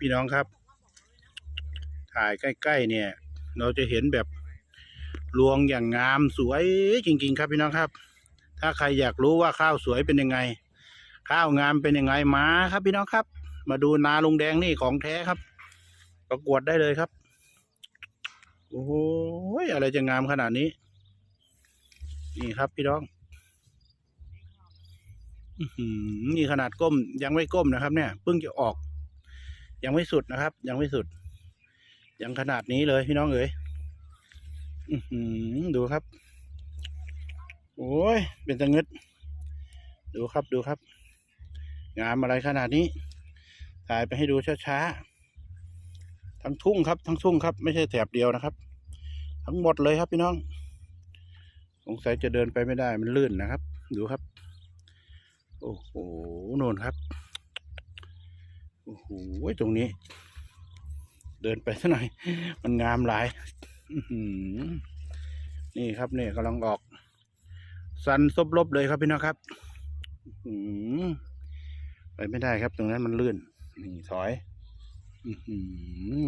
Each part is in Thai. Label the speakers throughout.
Speaker 1: พี่น้องครับ ถ่ายใกล้ ๆ เนี่ย เราจะเห็นแบบรวงอย่างงามสวยจริง ๆ ครับพี่น้องครับ ถ้าใครอยากรู้ว่าข้าวสวยเป็นยังไง ข้าวงามเป็นยังไงมาครับพี่น้องครับ มาดูนาลุงแดงนี่ของแท้ครับประกวดได้เลยครับโอ้โหอะไรจะงามขนาดนี้ นี่ครับพี่น้องอื้อหือนี่ขนาดก้มยังไม่ก้มนะครับ เนี่ยเพิ่งจะออก ยังไม่สุดนะครับ ยังไม่สุด ยังขนาดนี้เลยพี่น้องเอ๋ยดูครับ โอ้ย เป็นตะงึด ดูครับดูครับ งามอะไรขนาดนี้ ถ่ายไปให้ดูช้าๆ ทั้งทุ่งครับ ทั้งทุ่งครับ ไม่ใช่แถบเดียวนะครับ ทั้งหมดเลยครับพี่น้อง สงสัยจะเดินไปไม่ได้มันลื่นนะครับ ดูครับ โอ้โห โน่นครับ โอ้โหตรงนี้ เดินไปสักหน่อย มันงามหลายนี่ครับเนี่ยกำลังออก สันซบลบเลยครับพี่น้องครับไปไม่ได้ครับ ตรงนั้นมันลื่นนี่ถอย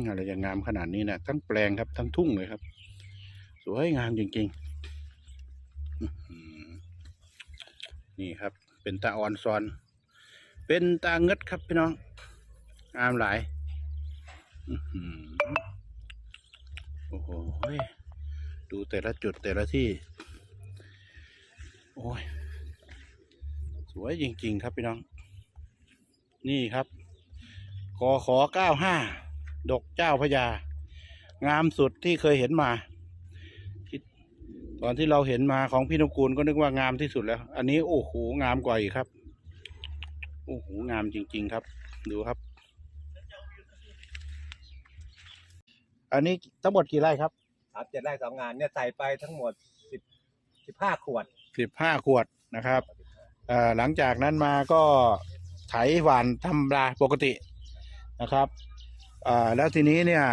Speaker 1: อะไรจะงามขนาดนี้นะทั้งแปลงครับ ทั้งทุ่งเลยครับ สวยงามจริงๆนี่ครับ เป็นตาอ่อนซอน เป็นตาเงึดครับพี่น้อง งามหลายโอ้โหดูแต่ละจุดแต่ละที่ โอ้ย สวยจริง ๆ ครับพี่น้อง นี่ครับกอขอเก้าห้าดกเจ้าพระยางามสุดที่เคยเห็นมาตอนที่เราเห็นมาของพี่นกูลก็นึกว่างามที่สุดแล้ว อันนี้โอ้โหงามกว่าอีกครับ โอ้โหงามจริง ๆ ครับ ดูครับ อันนี้ทั้งหมดกี่ไร่ครับ
Speaker 2: ครับเจ็ดไร่สองงานเนี่ยใส่ไปทั้งหมดสิบสิบห้าขวด
Speaker 1: สิบห้าขวดนะครับเอ่อหลังจากนั้นมาก็ไถหวานทำปลาปกตินะครับอ่าแล้วทีนี้เนี่ย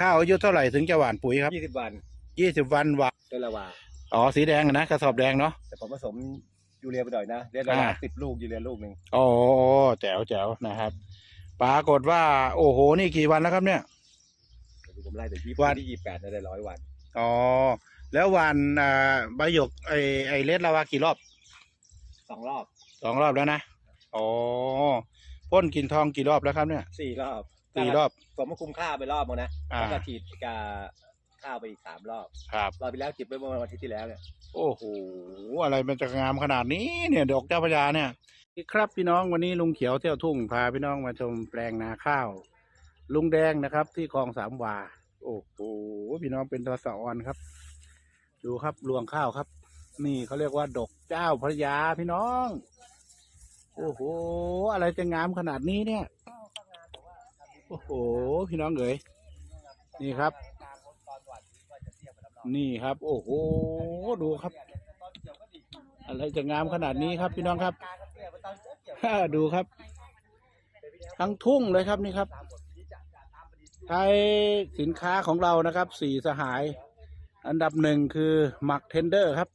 Speaker 1: ข้าวอายุเท่าไหร่ถึงจะหวานปุ๋ยครับ
Speaker 2: ยี่สิบวัน
Speaker 1: ยี่สิบวันหวาน
Speaker 2: เดือนละวา
Speaker 1: อ๋อสีแดงอะนะกระสอบแดงเนาะ
Speaker 2: แต่ผมผสมยูเรียไปหน่อยนะเดือนละวา
Speaker 1: อ่า
Speaker 2: สิบลูกยูเรียลูกหนึ่ง
Speaker 1: โอ้โหแจ๋วแจ๋วนะครับ ปรากฏว่า โอ้โหนี่กี่วันแล้วครับเนี่ย
Speaker 2: เดี๋ยว ผมไล่แต่ยี่
Speaker 1: วัน
Speaker 2: ที่ยี่แปดได้ร้อยวัน
Speaker 1: อ๋อ แล้ววันอ่าใบหยกไอไอเลสลาวากี่รอบ
Speaker 2: สองรอบ
Speaker 1: สองรอบแล้วนะ อ๋อพ่นกินทองกี่รอบแล้วครับเนี่ย
Speaker 2: สี่รอบ
Speaker 1: สี่รอบ
Speaker 2: ผมมาคุมข้าวไปรอบหนึงนะ
Speaker 1: อ่า
Speaker 2: แล้วก็ฉีดกาข้าวไปอีกสามรอบ
Speaker 1: ครับ
Speaker 2: รอบที่แล้วจิบไปเมื่อวันอาทิตย์ที่แล้วเนี่ย
Speaker 1: โอ้โห อะไรมันจะงามขนาดนี้เนี่ยดอกเจ้าพระยาเนี่ย ครับพี่น้องวันนี้ลุงเขียวเที่ยวทุ่งพาพี่น้องมาชมแปลงนาข้าว ลุงแดงนะครับ ที่คลองสามวา โอ้โหพี่น้องเป็นตะสะออนครับ ดูครับรวงข้าวครับ นี่เขาเรียกว่าดอกเจ้าพระยาพี่น้อง โอ้โหอะไรจะงามขนาดนี้เนี่ย โอ้โหพี่น้องเอ๋ยนี่ครับ นี่ครับ โอ้โหดูครับ อะไรจะงามขนาดนี้ครับ พี่น้องครับดูครับ ทั้งทุ่งเลยครับนี่ครับ ใช้สินค้าของเรานะครับสี่สหาย อันดับหนึ่งคือหมักเทนเดอร์ครับ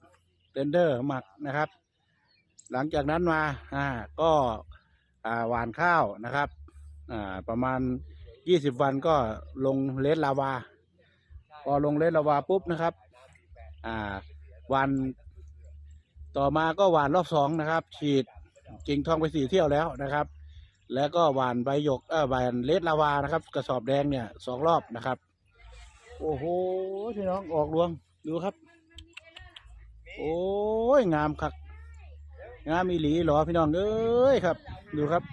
Speaker 1: เทนเดอร์หมักนะครับ หลังจากนั้นมาอ่าก็อ่าหวานข้าวนะครับอ่าประมาณยี่สิบวันก็ลงเลสลาวา พอลงเลสลาวาปุ๊บนะครับอ่าหวันต่อมาก็หวานรอบสองนะครับ ฉีดกิ่งทองไปสี่เที่ยวแล้วนะครับ แล้วก็หวานใบหยกเออหวานเลสลาวานะครับ กระสอบแดงเนี่ยสองรอบนะครับ โอ้โหพี่น้องออกรวงดูครับ โอ้ยงามคักงามอีหลีเหรอพี่น้องเอ้ยครับ ดูครับ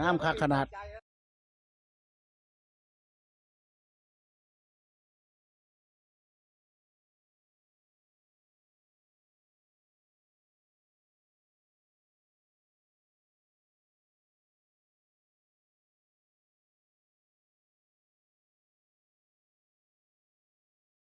Speaker 1: งามคักขนาด
Speaker 2: ใจ